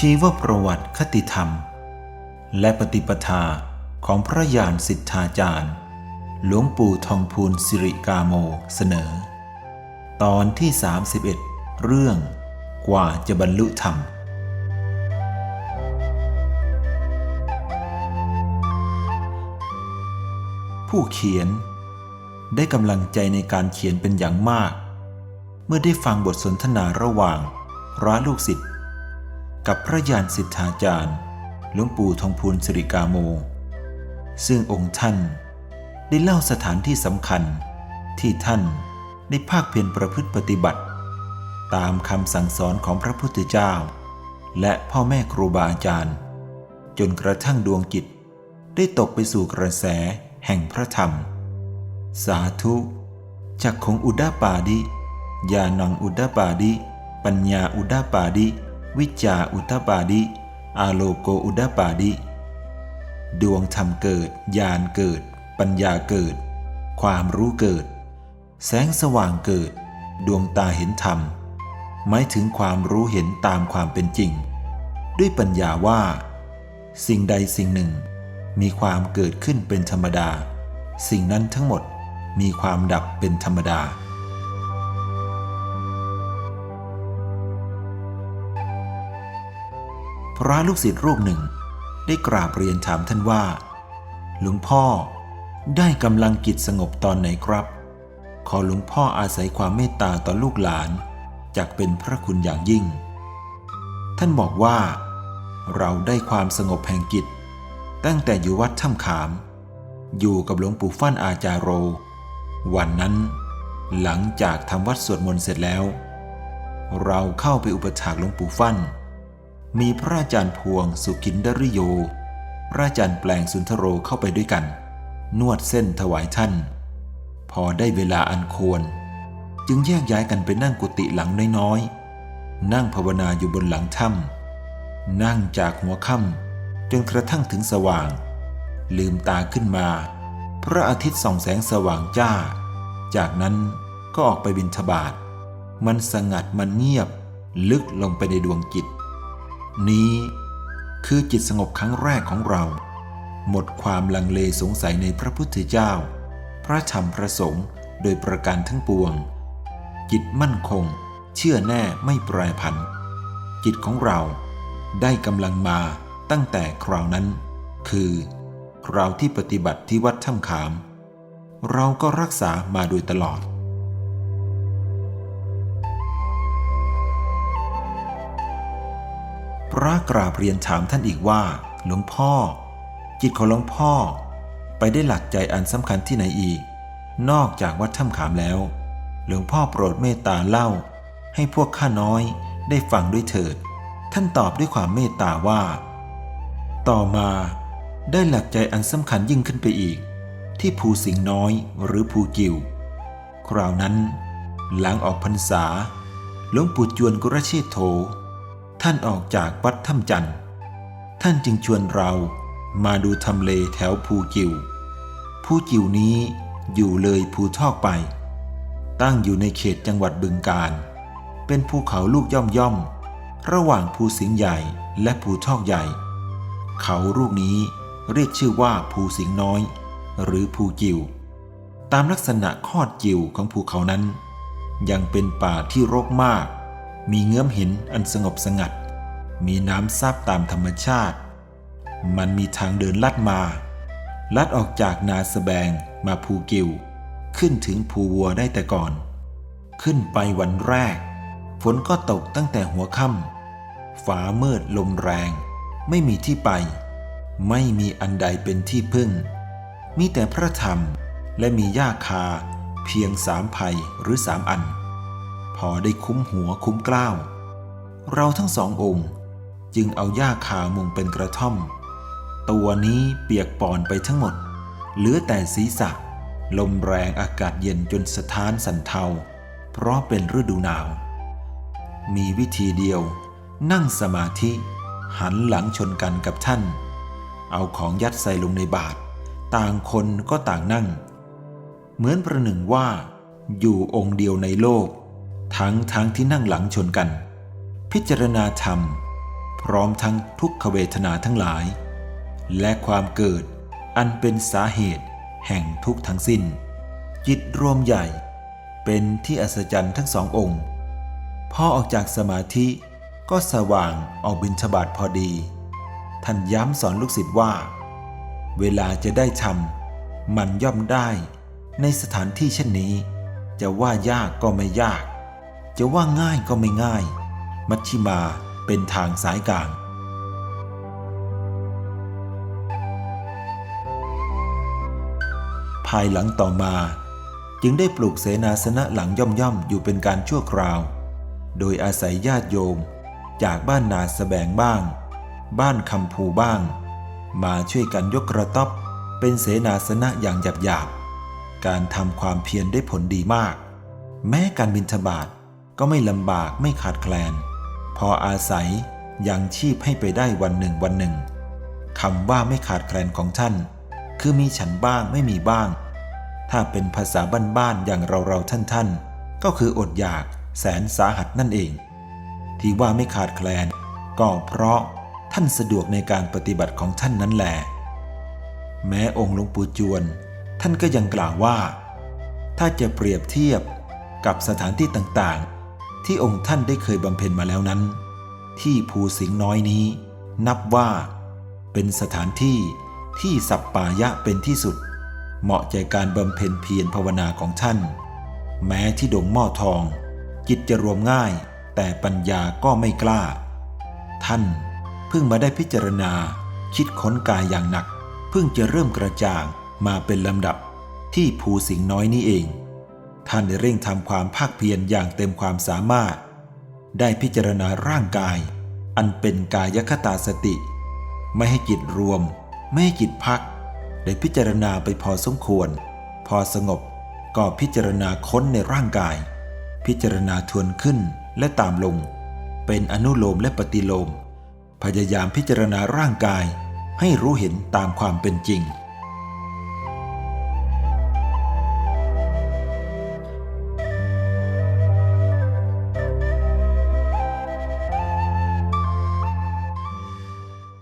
ชีวประวัติคติธรรม และปฏิปทาของพระยานสิทธาจารย์ หลวงปู่ทองพูนสิริกาโมเสนอ ตอนที่ 31 เรื่องกว่าจะบรรลุธรรมผู้เขียนได้กำลังใจในการเขียนเป็นอย่างมาก เมื่อได้ฟังบทสนทนาระหว่างพระลูกศิษย์ กับพระยานสิทธาจารย์หลวงปู่ทองพูนสิริกาโม ซึ่งองค์ท่านได้เล่าสถานที่สำคัญที่ท่านได้ภาคเพียรประพฤติปฏิบัติ ตามคำสั่งสอนของพระพุทธเจ้า และพ่อแม่ครูบาอาจารย์ จนกระทั่งดวงจิต ได้ตกไปสู่กระแสแห่งพระธรรม สาธุจักของอุดาปาดิญาณังอุดาปาดิ ปัญญาอุดาปาดิ วิจาอุดาปาดิอาโลโกอุดปาดิ ดวงธรรมเกิดญาณเกิด ปัญญาเกิด ความรู้เกิด แสงสว่างเกิด ดวงตาเห็นธรรม หมายถึงความรู้เห็นตามความเป็นจริง ด้วยปัญญาว่า สิ่งใดสิ่งหนึ่ง มีความเกิดขึ้นเป็นธรรมดา สิ่งนั้นทั้งหมดมีความดับเป็นธรรมดา พระลูกศิษย์รูปหนึ่ง ได้กราบเรียนถามท่านว่า หลวงพ่อได้กำลังกิจสงบตอนไหนครับ ขอหลวงพ่ออาศัยความเมตตาต่อลูกหลานจักเป็นพระคุณอย่างยิ่ง ท่านบอกว่า เราได้ความสงบแห่งกิจ ตั้งแต่อยู่วัดถ้ำขาม อยู่กับหลวงปู่ฟั่นอาจารโร วันนั้น หลังจากทำวัดสวดมนต์เสร็จแล้ว เราเข้าไปอุปถากหลวงปู่ฟั่น มีพระอาจารย์พวงสุขินดริโย พระอาจารย์แปลงสุนทโรเข้าไปด้วยกัน นวดเส้นถวายท่าน พอได้เวลาอันควร จึงแยกย้ายกันไปนั่งกุฏิหลังน้อยๆ นั่งภาวนาอยู่บนหลังถ้ำนั่งจากหัวค่ำจนกระทั่งถึงสว่าง ลืมตาขึ้นมา พระอาทิตย์ส่องแสงสว่างจ้า จากนั้นก็ออกไปบินทบาทมันสงัดมันเงียบ ลึกลงไปในดวงจิต นี้คือจิตสงบครั้งแรกของเรา หมดความลังเลสงสัยในพระพุทธเจ้า พระธรรมพระสงฆ์โดยประการทั้งปวง จิตมั่นคง เชื่อแน่ไม่แปรผันจิตของเราได้กำลังมาตั้งแต่คราวนั้น คือคราวที่ปฏิบัติที่วัดถ้ำขาม เราก็รักษามาโดยตลอด พระกราบเรียนถามท่านอีกว่า หลวงพ่อ จิตของหลวงพ่อ ไปได้หลักใจอันสำคัญที่ไหนอีก นอกจากวัดถ้ำขามแล้ว หลวงพ่อโปรดเมตตาเล่า ให้พวกข้าน้อยได้ฟังด้วยเถิด ท่านตอบด้วยความเมตตาว่า ต่อมาได้หลักใจอันสำคัญยิ่งขึ้นไปอีก ที่ภูสิงห์น้อยหรือภูกิว คราวนั้น หลังออกพรรษาหลวงปู่จวนกุรเชษโธ ท่านออกจากวัดถ้ำจันทร์ ท่านจึงชวนเรามาดูทำเลแถวภูกิว ภูกิวนี้อยู่เลยภูทอกไป ตั้งอยู่ในเขตจังหวัดบึงกาฬเป็นภูเขาลูกย่อมย่อม ระหว่างภูสิงห์ใหญ่และภูทอกใหญ่ เขาลูกนี้เรียกชื่อว่าภูสิงห์น้อย หรือภูกิว ตามลักษณะคอดจิวของภูเขานั้น ยังเป็นป่าที่รกมาก มีเงื้อมหินอันสงบสงัด มีน้ำซับตามธรรมชาติ มันมีทางเดินลัดมา ลัดออกจากนาสแบงมาภูกิว ขึ้นถึงภูวัวได้แต่ก่อน ขึ้นไปวันแรก ฝนก็ตกตั้งแต่หัวค่ำฟ้ามืดลมแรง ไม่มีที่ไป ไม่มีอันใดเป็นที่พึ่ง มีแต่พระธรรมและมีหญ้าคาเพียงสามไผ่หรือสามอัน พอได้คุ้มหัวคุ้มกล้าว เราทั้งสององค์จึงเอาหญ้าคามุงเป็นกระท่อม ตัวนี้เปียกปอนไปทั้งหมด เหลือแต่ศีรษะ ลมแรงอากาศเย็นจนสะท้านสันเทา เพราะเป็นฤดูหนาว มีวิธีเดียว นั่งสมาธิ หันหลังชนกันกับท่าน เอาของยัดใส่ลงในบาตรต่างคนก็ต่างนั่ง เหมือนประหนึ่งว่า อยู่องค์เดียวในโลก ทั้งทั้งที่นั่งหลังชนกัน พิจารณาธรรม พร้อมทั้งทุกขเวทนาทั้งหลาย และความเกิดอันเป็นสาเหตุแห่งทุกทั้งสิ้น จิตรวมใหญ่ เป็นที่อัศจรรย์ทั้งสององค์ พอออกจากสมาธิก็สว่างออกบิณฑบาตพอดี ท่านย้ำสอนลูกศิษย์ว่า เวลาจะได้ทำมันย่อมได้ในสถานที่เช่นนี้ จะว่ายากก็ไม่ยาก จะว่าง่ายก็ไม่ง่าย มัชชิมาเป็นทางสายกลาง ภายหลังต่อมา จึงได้ปลูกเสนาสนะหลังย่อมๆ อยู่เป็นการชั่วคราว โดยอาศัยญาติโยม จากบ้านนาสแสบงบ้าง บ้านคำภูบ้าง มาช่วยกันยกกระต๊อบเป็นเสนาสนะอย่างหยาบๆ การทำความเพียรได้ผลดีมาก แม้การบินทบาท ก็ไม่ลำบากไม่ขาดแคลน พออาศัยยังชีพให้ไปได้วันหนึ่งวันหนึ่งคำว่าไม่ขาดแคลนของท่าน คือมีฉันบ้างไม่มีบ้าง ถ้าเป็นภาษาบ้านๆอย่างเราๆท่านๆ ก็คืออดอยากแสนสาหัสนั่นเอง ที่ว่าไม่ขาดแคลน ก็เพราะท่านสะดวกในการปฏิบัติของท่านนั้นแหละแม้องค์หลวงปู่จวน ท่านก็ยังกล่าวว่า ถ้าจะเปรียบเทียบกับสถานที่ต่างๆ ที่องค์ท่านได้เคยบำเพ็ญมาแล้วนั้น ที่ภูสิงห์น้อยนี้ นับว่า เป็นสถานที่ที่สัปปายะเป็นที่สุด เหมาะแก่การบำเพ็ญเพียรภาวนาของท่าน แม้ที่ดงหม้อทอง จิตจะรวมง่าย แต่ปัญญาก็ไม่กล้า ท่านเพิ่งมาได้พิจารณา คิดค้นกายอย่างหนัก เพิ่งจะเริ่มกระจ่างมาเป็นลำดับที่ภูสิงห์น้อยนี้เอง ท่านได้เร่งทำความภาคเพียรอย่างเต็มความสามารถ ได้พิจารณาร่างกาย อันเป็นกายคตาสติ ไม่ให้จิตรวม ไม่ให้จิตพัก ได้พิจารณาไปพอสมควร พอสงบก็พิจารณาค้นในร่างกาย พิจารณาทวนขึ้นและตามลง เป็นอนุโลมและปฏิโลม พยายามพิจารณาร่างกายให้รู้เห็นตามความเป็นจริง